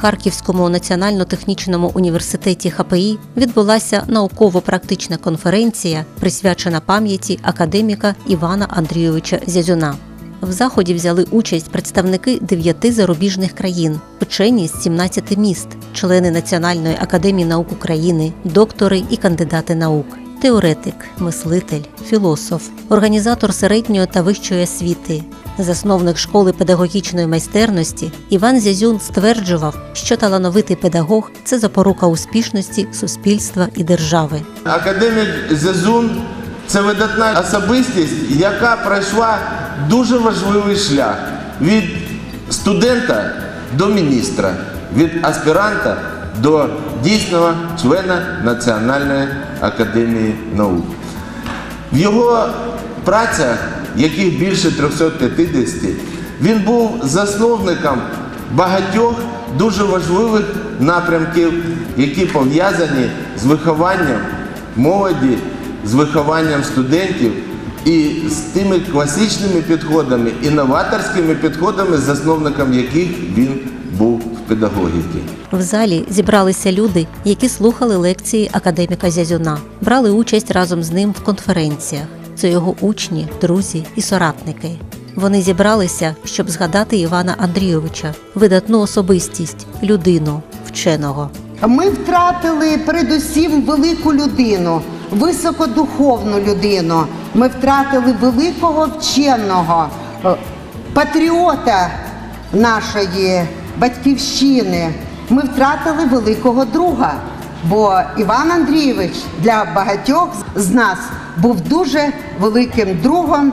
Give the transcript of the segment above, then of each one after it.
Харківському національно-технічному університеті ХПІ відбулася науково-практична конференція, присвячена пам'яті академіка Івана Андрійовича Зязюна. В заході взяли участь представники дев'яти зарубіжних країн, вчені з 17 міст, члени Національної академії наук України, доктори і кандидати наук, теоретик, мислитель, філософ, організатор середньої та вищої освіти, засновник школи педагогічної майстерності Іван Зязюн стверджував, що талановитий педагог це запорука успішності суспільства і держави. Академік Зезун це видатна особистість, яка пройшла дуже важливий шлях від студента до міністра, від аспіранта до дійсного члена Національної академії наук. В його працях, яких більше 350, він був засновником багатьох дуже важливих напрямків, які пов'язані з вихованням молоді, з вихованням студентів і з тими класичними підходами, інноваторськими підходами, засновником яких він був в педагогіці. В залі зібралися люди, які слухали лекції академіка Зязюна, брали участь разом з ним в конференціях. Це його учні, друзі і соратники. Вони зібралися, щоб згадати Івана Андрійовича, видатну особистість, людину, вченого. Ми втратили передусім велику людину, високодуховну людину. Ми втратили великого вченого, е, патріота нашої батьківщини. Ми втратили великого друга. Бо Іван Андрійович для багатьох з нас був дуже великим другом.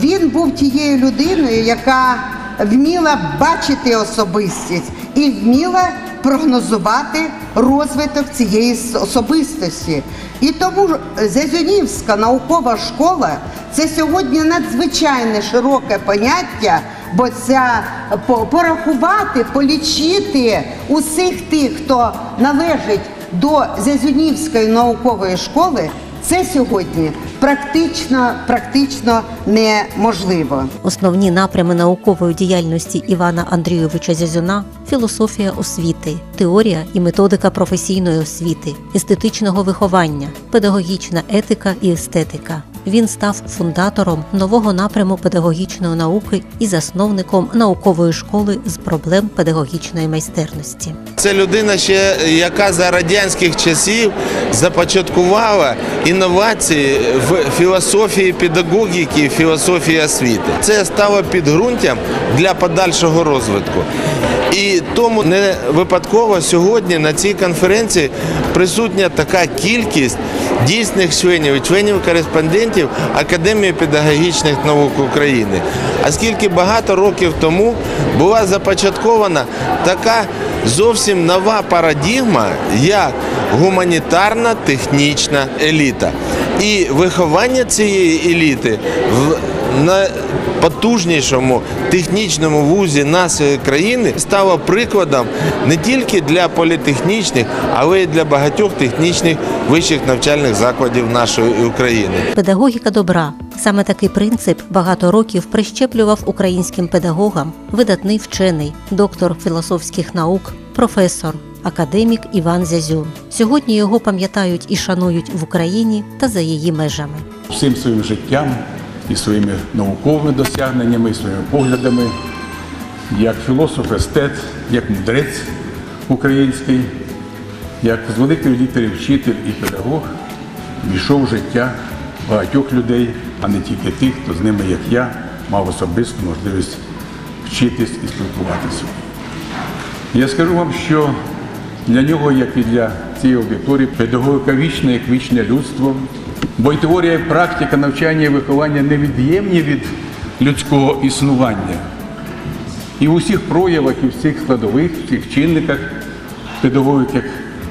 Він був тією людиною, яка вміла бачити особистість і вміла прогнозувати розвиток цієї особистості. І тому Зязюнівська наукова школа це сьогодні надзвичайно широке поняття, бо ця порахувати, полічити усіх тих, хто належить до Зязюнівської наукової школи, це сьогодні практично, практично неможливо. Основні напрями наукової діяльності Івана Андрійовича Зязюна філософія освіти, теорія і методика професійної освіти, естетичного виховання, педагогічна етика і естетика. Він став фундатором нового напряму педагогічної науки і засновником наукової школи з проблем педагогічної майстерності. Це людина ще, яка за радянських часів започаткувала інновації в філософії педагогіки, філософії освіти. Це стало підґрунтям для подальшого розвитку. І тому не випадково сьогодні на цій конференції присутня така кількість дійсних членів членів-кореспондентів Академії педагогічних наук України. Оскільки багато років тому була започаткована така зовсім нова парадігма, як гуманітарна технічна еліта. І виховання цієї еліти в найпотужнішому технічному вузі нашої країни стало прикладом не тільки для політехнічних, але й для багатьох технічних вищих навчальних закладів нашої України. Педагогіка добра саме такий принцип багато років прищеплював українським педагогам видатний вчений, доктор філософських наук, професор, академік Іван Зязюн. Сьогодні його пам'ятають і шанують в Україні та за її межами. всім своїм життям і своїми науковими досягненнями, і своїми поглядами, як філософ, естет, як мудрець український, як з великої літери вчитель і педагог війшов в життя багатьох людей, а не тільки тих, хто з ними, як я, мав особисту можливість вчитись і спілкуватися. Я скажу вам, що для нього, як і для цієї аудиторії, педагогіка вічна, як вічне людство, бо і теорія, і практика навчання і виховання невід'ємні від людського існування. І в усіх проявах, і в всіх складових, в всіх чинниках педагогіки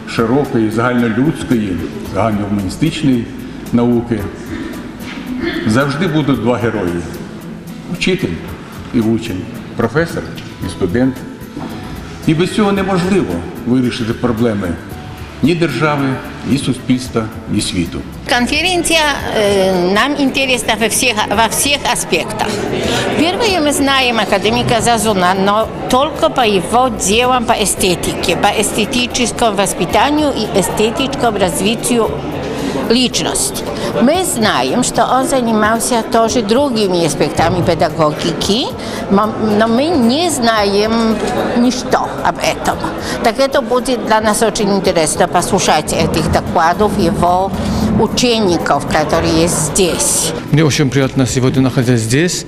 широкої, загальнолюдської, загальногуманістичної науки завжди будуть два герої вчитель і учень, професор і студент. І без цього неможливо вирішити проблеми ні держави, і суспільства, і світу. Конференция э, нам интересна во всех, во всех аспектах. Первое, мы знаем академика Зазуна, но только по его делам по эстетике, по эстетическому воспитанию и эстетическому развитию ličnost. Me znajem što on zanimao se tože drugim aspektami pedagogiki, no my nie znajem ništo ob etom. Także to będzie dla nas bardzo interesne posłuchać tych dokładów jego учеников, которые есть здесь. Мне очень приятно сегодня находясь здесь.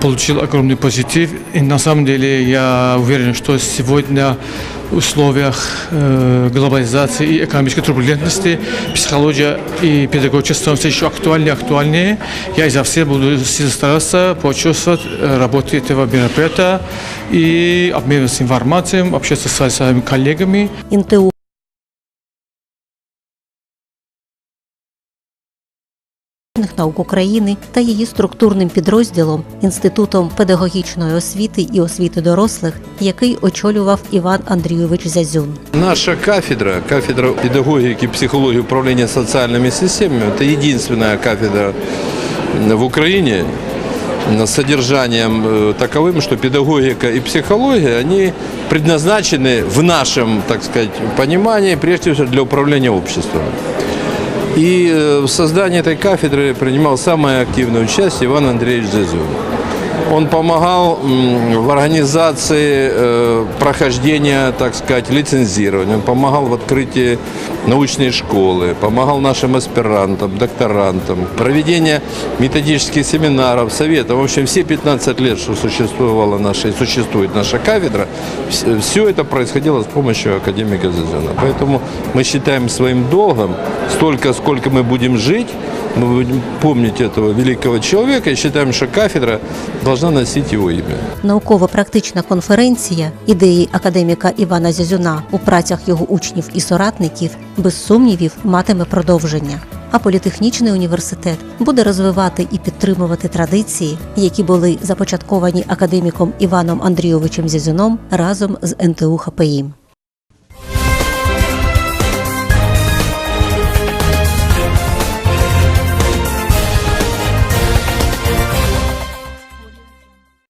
Получил огромный позитив. И на самом деле я уверен, что сегодня условиях э, глобализации и экономической турбулентности психология и педагогика становятся еще актуальнее и актуальнее. Я изо всех буду сил стараться почувствовать э, работу этого мероприятия и обмениваться информацией, общаться со своими коллегами. ІНТУ наук України та її структурним підрозділом Інститутом педагогічної освіти і освіти дорослих, який очолював Іван Андрійович Зязюн. Наша кафедра, кафедра педагогики, психологии, управления социальными системами, это единственная кафедра в Украине с содержанием э, таковым, что педагогика и психология, они предназначены в нашем, так сказать, понимании, прежде всего, для управления обществом. И э, в создании этой кафедры принимал самое активное участие Иван Андреевич Зазюн. Он помогал м, в организации э, прохождения, так сказать, лицензирования. Он помогал в открытии научной школы, помогал нашим аспирантам, докторантам, проведение методических семинаров, советов. В общем, все 15 лет, что существовала наша и существует наша кафедра, все это происходило с помощью академика Зазена. Поэтому мы считаем своим долгом, столько, сколько мы будем жить, мы будем помнить этого великого человека и считаем, что кафедра должна носить его имя. Науково-практична конференція ідеї академіка Івана Зязюна у працях його учнів і соратників без сумнівів матиме продовження. А політехнічний університет буде розвивати і підтримувати традиції, які були започатковані академіком Іваном Андрійовичем Зязюном разом з НТУ ХПІ.